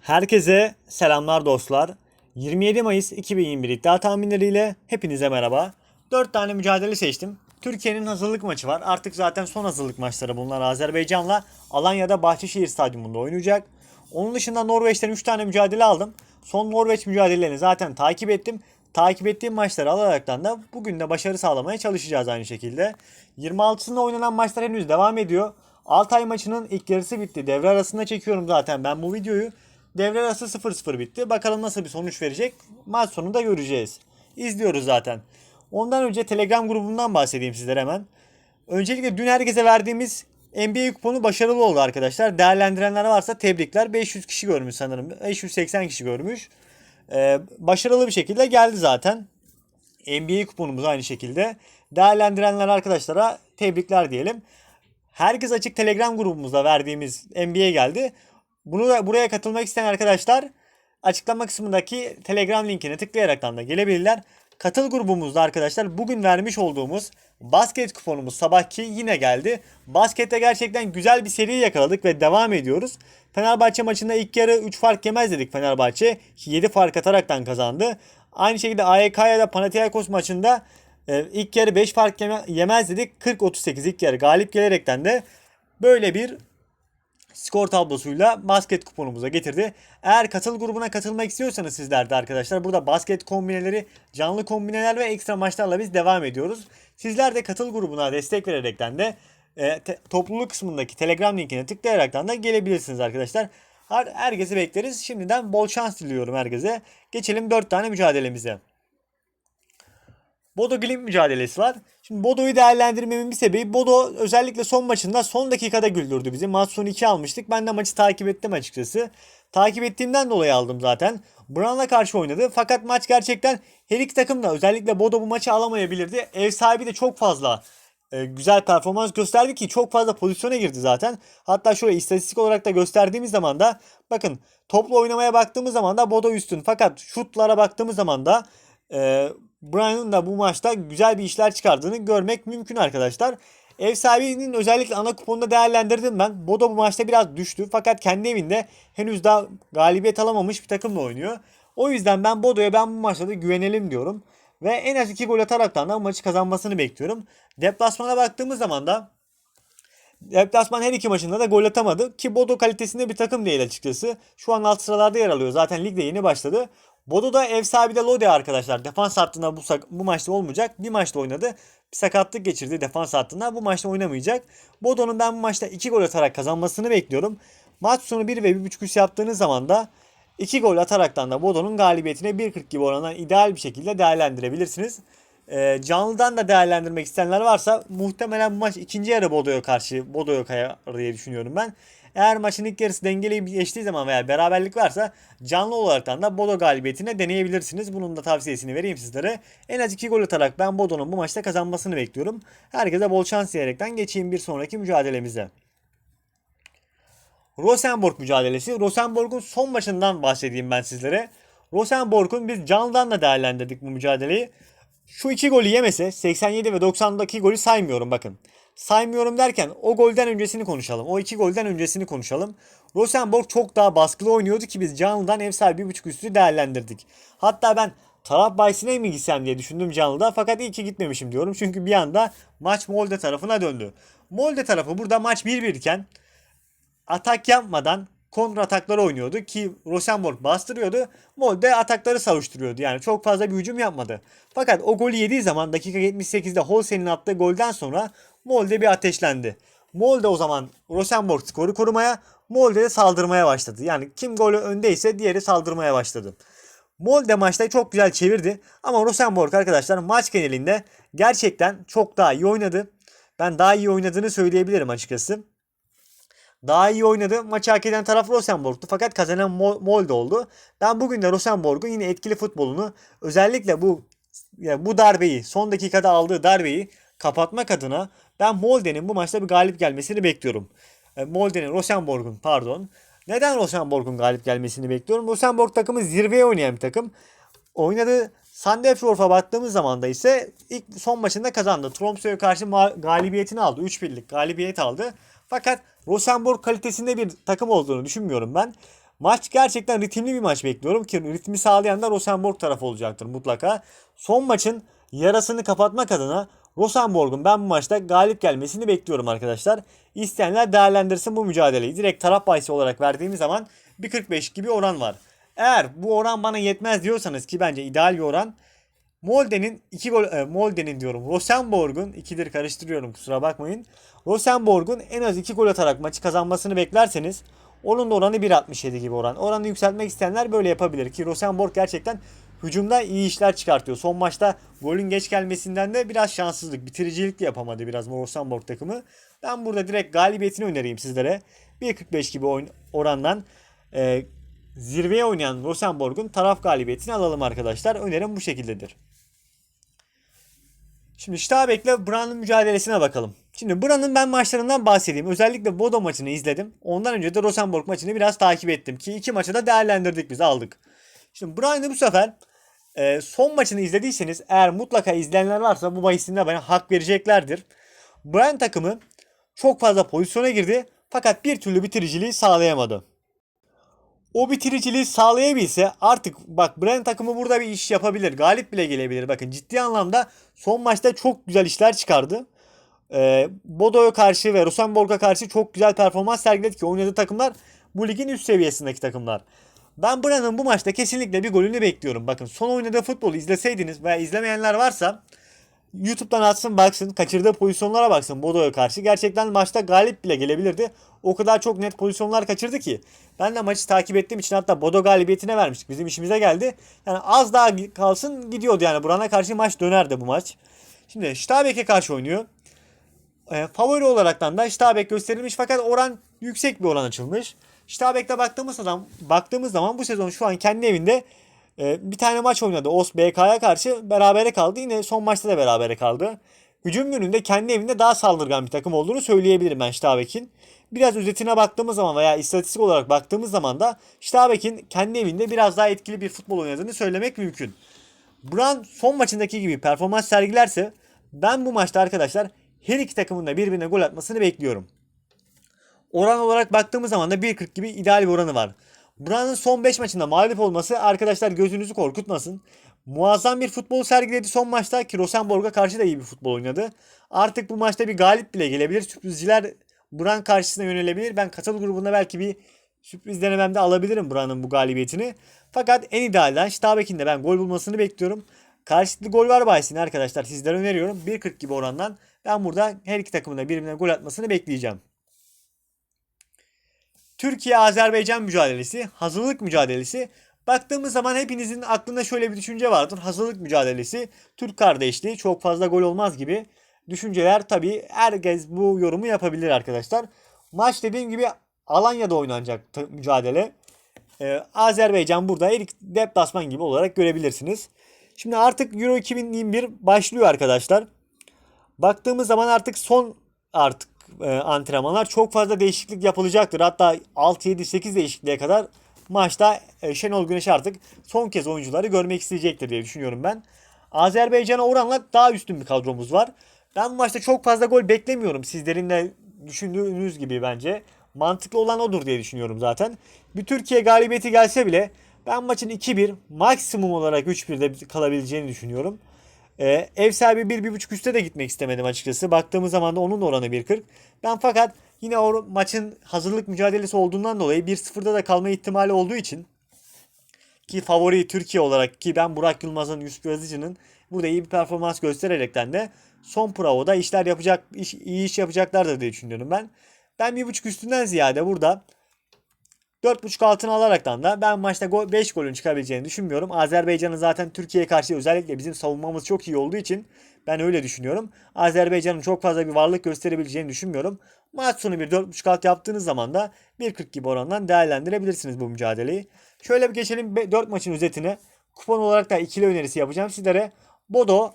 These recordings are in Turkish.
Herkese selamlar dostlar. 27 Mayıs 2021 iddia tahminleriyle hepinize merhaba. 4 tane mücadele seçtim. Türkiye'nin hazırlık maçı var. Artık zaten son hazırlık maçları bunlar. Azerbaycan'la Alanya'da Bahçeşehir Stadyumunda oynayacak. Onun dışında Norveç'ten 3 tane mücadele aldım. Son Norveç mücadelelerini zaten takip ettim. Takip ettiğim maçları alaraktan da bugün de başarı sağlamaya çalışacağız aynı şekilde. 26'sında oynanan maçlar henüz devam ediyor. Altay maçının ilk yarısı bitti. Devre arasında çekiyorum zaten ben bu videoyu. Devre arası 0-0 bitti. Bakalım nasıl bir sonuç verecek. Maç sonunda göreceğiz. İzliyoruz zaten. Ondan önce Telegram grubundan bahsedeyim sizlere hemen. Öncelikle dün herkese verdiğimiz NBA kuponu başarılı oldu arkadaşlar. Değerlendirenler varsa tebrikler. 500 kişi görmüş sanırım. 580 kişi görmüş. Ee, başarılı bir şekilde geldi zaten. NBA kuponumuz aynı şekilde. Değerlendirenler arkadaşlara tebrikler diyelim. Herkes açık Telegram grubumuzda verdiğimiz NBA geldi. Bunu buraya katılmak isteyen arkadaşlar açıklama kısmındaki Telegram linkine tıklayaraktan da gelebilirler. Katıl grubumuzda arkadaşlar bugün vermiş olduğumuz basket kuponumuz sabahki yine geldi. Baskette gerçekten güzel bir seri yakaladık ve devam ediyoruz. Fenerbahçe maçında ilk yarı 3 fark yemez dedik Fenerbahçe. 7 fark ataraktan kazandı. Aynı şekilde AYK'ya da Panathinaikos maçında e, ilk yarı 5 fark yeme- yemez dedik. 40-38 ilk yarı galip gelerekten de böyle bir skor tablosuyla basket kuponumuza getirdi. Eğer katıl grubuna katılmak istiyorsanız sizler de arkadaşlar burada basket kombineleri, canlı kombineler ve ekstra maçlarla biz devam ediyoruz. Sizler de katıl grubuna destek vererekten de e, te- topluluk kısmındaki Telegram linkine tıklayaraktan da gelebilirsiniz arkadaşlar. Her, herkesi bekleriz. Şimdiden bol şans diliyorum herkese. Geçelim 4 tane mücadelemize. Bodo Glimt mücadelesi var. Şimdi Bodo'yu değerlendirmemin bir sebebi Bodo özellikle son maçında son dakikada güldürdü bizi. Maç sonu 2 almıştık. Ben de maçı takip ettim açıkçası. Takip ettiğimden dolayı aldım zaten. Brown'la karşı oynadı. Fakat maç gerçekten her iki takım da özellikle Bodo bu maçı alamayabilirdi. Ev sahibi de çok fazla e, güzel performans gösterdi ki çok fazla pozisyona girdi zaten. Hatta şöyle istatistik olarak da gösterdiğimiz zaman da bakın toplu oynamaya baktığımız zaman da Bodo üstün. Fakat şutlara baktığımız zaman da e, Brian'ın da bu maçta güzel bir işler çıkardığını görmek mümkün arkadaşlar. Ev sahibinin özellikle ana kuponda değerlendirdim ben. Bodo bu maçta biraz düştü fakat kendi evinde henüz daha galibiyet alamamış bir takımla oynuyor. O yüzden ben Bodo'ya ben bu maçta da güvenelim diyorum. Ve en az 2 gol ataraktan da maçı kazanmasını bekliyorum. Deplasmana baktığımız zaman da Deplasman her iki maçında da gol atamadı ki Bodo kalitesinde bir takım değil açıkçası. Şu an alt sıralarda yer alıyor. Zaten ligde yeni başladı. Bodo da ev sahibi de Lode arkadaşlar. Defans hattında bu, bu maçta olmayacak. Bir maçta oynadı. Bir sakatlık geçirdi defans hattında. Bu maçta oynamayacak. Bodo'nun ben bu maçta 2 gol atarak kazanmasını bekliyorum. Maç sonu 1 ve 1.5 üst yaptığınız zaman da 2 gol ataraktan da Bodo'nun galibiyetine 1.40 gibi orandan ideal bir şekilde değerlendirebilirsiniz. Ee, canlıdan da değerlendirmek isteyenler varsa muhtemelen bu maç ikinci yarı Bodo'ya karşı Bodo'ya kayar diye düşünüyorum ben. Eğer maçın ilk yarısı dengeli geçtiği zaman veya beraberlik varsa canlı olaraktan da Bodo galibiyetine deneyebilirsiniz. Bunun da tavsiyesini vereyim sizlere. En az 2 gol atarak ben Bodo'nun bu maçta kazanmasını bekliyorum. Herkese bol şans diyerekten geçeyim bir sonraki mücadelemize. Rosenborg mücadelesi. Rosenborg'un son maçından bahsedeyim ben sizlere. Rosenborg'un biz canlıdan da değerlendirdik bu mücadeleyi. Şu iki golü yemese 87 ve 90'daki golü saymıyorum bakın. Saymıyorum derken o golden öncesini konuşalım. O iki golden öncesini konuşalım. Rosenborg çok daha baskılı oynuyordu ki biz canlıdan ev sahibi 1.5 üstü değerlendirdik. Hatta ben taraf bahisine mi gitsem diye düşündüm canlıda fakat iyi ki gitmemişim diyorum. Çünkü bir anda maç Molde tarafına döndü. Molde tarafı burada maç 1-1 iken atak yapmadan kontra ataklar oynuyordu ki Rosenborg bastırıyordu. Molde atakları savuşturuyordu. Yani çok fazla bir hücum yapmadı. Fakat o golü yediği zaman dakika 78'de Holsen'in attığı golden sonra Molde bir ateşlendi. Molde o zaman Rosenborg skoru korumaya, Molde de saldırmaya başladı. Yani kim golü öndeyse diğeri saldırmaya başladı. Molde maçta çok güzel çevirdi ama Rosenborg arkadaşlar maç genelinde gerçekten çok daha iyi oynadı. Ben daha iyi oynadığını söyleyebilirim açıkçası. Daha iyi oynadı. Maçı hak eden taraf Rosenborg'tu. Fakat kazanan Mo- Molde oldu. Ben bugün de Rosenborg'un yine etkili futbolunu özellikle bu yani bu darbeyi son dakikada aldığı darbeyi kapatmak adına ben Molde'nin bu maçta bir galip gelmesini bekliyorum. E, Molde'nin Rosenborg'un pardon. Neden Rosenborg'un galip gelmesini bekliyorum? Rosenborg takımı zirveye oynayan bir takım. Oynadığı Sandefjord'a baktığımız zaman da ise ilk son maçında kazandı. Tromsø'ye karşı galibiyetini aldı. 3-1'lik galibiyet aldı. Fakat Rosenborg kalitesinde bir takım olduğunu düşünmüyorum ben. Maç gerçekten ritimli bir maç bekliyorum ki ritmi sağlayan da Rosenborg tarafı olacaktır mutlaka. Son maçın yarasını kapatmak adına Rosenborg'un ben bu maçta galip gelmesini bekliyorum arkadaşlar. İsteyenler değerlendirsin bu mücadeleyi. Direkt taraf bahisi olarak verdiğimiz zaman 1.45 gibi oran var. Eğer bu oran bana yetmez diyorsanız ki bence ideal bir oran Molde'nin 2 gol e, Molde'nin diyorum. Rosenborg'un ikidir karıştırıyorum kusura bakmayın. Rosenborg'un en az 2 gol atarak maçı kazanmasını beklerseniz onun da oranı 1.67 gibi oran. Oranı yükseltmek isteyenler böyle yapabilir ki Rosenborg gerçekten hücumda iyi işler çıkartıyor. Son maçta golün geç gelmesinden de biraz şanssızlık, bitiricilik de yapamadı biraz Rosenborg takımı. Ben burada direkt galibiyetini önereyim sizlere. 1.45 gibi oyun, orandan e, zirveye oynayan Rosenborg'un taraf galibiyetini alalım arkadaşlar. Önerim bu şekildedir. Şimdi Stabek'le Brand'ın mücadelesine bakalım. Şimdi Brand'ın ben maçlarından bahsedeyim. Özellikle Bodo maçını izledim. Ondan önce de Rosenborg maçını biraz takip ettim. Ki iki maçı da değerlendirdik biz aldık. Şimdi Brand'ı bu sefer e, son maçını izlediyseniz eğer mutlaka izleyenler varsa bu bahisinde bana hak vereceklerdir. Brand takımı çok fazla pozisyona girdi fakat bir türlü bitiriciliği sağlayamadı. O bitiriciliği sağlayabilse artık bak Brent takımı burada bir iş yapabilir. Galip bile gelebilir. Bakın ciddi anlamda son maçta çok güzel işler çıkardı. Ee, Bodo'ya karşı ve Rosenborg'a karşı çok güzel performans sergiledi ki oynadığı takımlar bu ligin üst seviyesindeki takımlar. Ben Brand'ın bu maçta kesinlikle bir golünü bekliyorum. Bakın son oynadığı futbolu izleseydiniz veya izlemeyenler varsa YouTube'dan atsın baksın. Kaçırdığı pozisyonlara baksın Bodo'ya karşı. Gerçekten maçta galip bile gelebilirdi. O kadar çok net pozisyonlar kaçırdı ki. Ben de maçı takip ettiğim için hatta Bodo galibiyetine vermiştik. Bizim işimize geldi. Yani az daha kalsın gidiyordu yani. Buran'a karşı maç dönerdi bu maç. Şimdi Stabek'e karşı oynuyor. E, favori olaraktan da Stabek gösterilmiş fakat oran yüksek bir oran açılmış. Stabek'te baktığımız zaman baktığımız zaman bu sezon şu an kendi evinde bir tane maç oynadı. Os BK'ya karşı berabere kaldı. Yine son maçta da berabere kaldı. Hücum yönünde kendi evinde daha saldırgan bir takım olduğunu söyleyebilirim ben Stabek'in. Biraz özetine baktığımız zaman veya istatistik olarak baktığımız zaman da Stabek'in kendi evinde biraz daha etkili bir futbol oynadığını söylemek mümkün. Brand son maçındaki gibi performans sergilerse ben bu maçta arkadaşlar her iki takımın da birbirine gol atmasını bekliyorum. Oran olarak baktığımız zaman da 1.40 gibi ideal bir oranı var. Brand'ın son 5 maçında mağlup olması arkadaşlar gözünüzü korkutmasın. Muazzam bir futbol sergiledi son maçta ki Rosenborg'a karşı da iyi bir futbol oynadı. Artık bu maçta bir galip bile gelebilir. Sürprizciler Buran karşısına yönelebilir. Ben katıl grubunda belki bir sürpriz denememde alabilirim Buran'ın bu galibiyetini. Fakat en idealden Stabek'in de ben gol bulmasını bekliyorum. Karşılıklı gol var bahisini arkadaşlar sizlere öneriyorum. 1.40 gibi orandan ben burada her iki takımın da birbirine gol atmasını bekleyeceğim. Türkiye-Azerbaycan mücadelesi, hazırlık mücadelesi. Baktığımız zaman hepinizin aklında şöyle bir düşünce vardır. Hazırlık mücadelesi, Türk kardeşliği çok fazla gol olmaz gibi düşünceler tabii herkes bu yorumu yapabilir arkadaşlar. Maç dediğim gibi Alanya'da oynanacak mücadele. Ee, Azerbaycan burada ilk deplasman gibi olarak görebilirsiniz. Şimdi artık Euro 2021 başlıyor arkadaşlar. Baktığımız zaman artık son artık e, antrenmanlar çok fazla değişiklik yapılacaktır. Hatta 6 7 8 değişikliğe kadar maçta e, Şenol Güneş artık son kez oyuncuları görmek isteyecektir diye düşünüyorum ben. Azerbaycan'a oranla daha üstün bir kadromuz var. Ben bu maçta çok fazla gol beklemiyorum. Sizlerin de düşündüğünüz gibi bence. Mantıklı olan odur diye düşünüyorum zaten. Bir Türkiye galibiyeti gelse bile ben maçın 2-1 maksimum olarak 3-1'de kalabileceğini düşünüyorum. Ee, ev sahibi 1-1.5 üstte de gitmek istemedim açıkçası. Baktığımız zaman da onun da oranı 1.40. Ben fakat yine o maçın hazırlık mücadelesi olduğundan dolayı 1-0'da da kalma ihtimali olduğu için ki favori Türkiye olarak ki ben Burak Yılmaz'ın Yusuf Yazıcı'nın burada iyi bir performans göstererekten de son provoda işler yapacak iş, iyi iş yapacaklardır diye düşünüyorum ben. Ben bir buçuk üstünden ziyade burada 4.5 altını alaraktan da ben maçta 5 golün çıkabileceğini düşünmüyorum. Azerbaycan'ın zaten Türkiye'ye karşı özellikle bizim savunmamız çok iyi olduğu için ben öyle düşünüyorum. Azerbaycan'ın çok fazla bir varlık gösterebileceğini düşünmüyorum. Maç sonu bir 4.5 alt yaptığınız zaman da 1.40 gibi orandan değerlendirebilirsiniz bu mücadeleyi. Şöyle bir geçelim 4 maçın özetine. Kupon olarak da ikili önerisi yapacağım sizlere. Bodo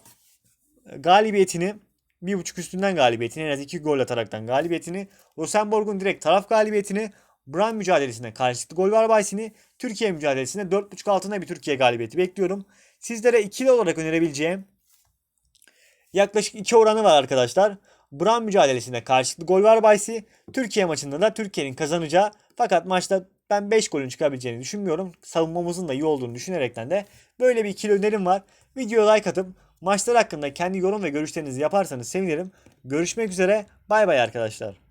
galibiyetini bir buçuk üstünden galibiyetini en az iki gol ataraktan galibiyetini Rosenborg'un direkt taraf galibiyetini Bran mücadelesinde karşılıklı gol var bahisini Türkiye mücadelesinde 4.5 altında bir Türkiye galibiyeti bekliyorum. Sizlere ikili olarak önerebileceğim yaklaşık 2 oranı var arkadaşlar. Bran mücadelesinde karşılıklı gol var bahisi. Türkiye maçında da Türkiye'nin kazanacağı fakat maçta Ben 5 golün çıkabileceğini düşünmüyorum. Savunmamızın da iyi olduğunu düşünerekten de böyle bir ikili önerim var. Videoya like atıp maçlar hakkında kendi yorum ve görüşlerinizi yaparsanız sevinirim. Görüşmek üzere. Bay bay arkadaşlar.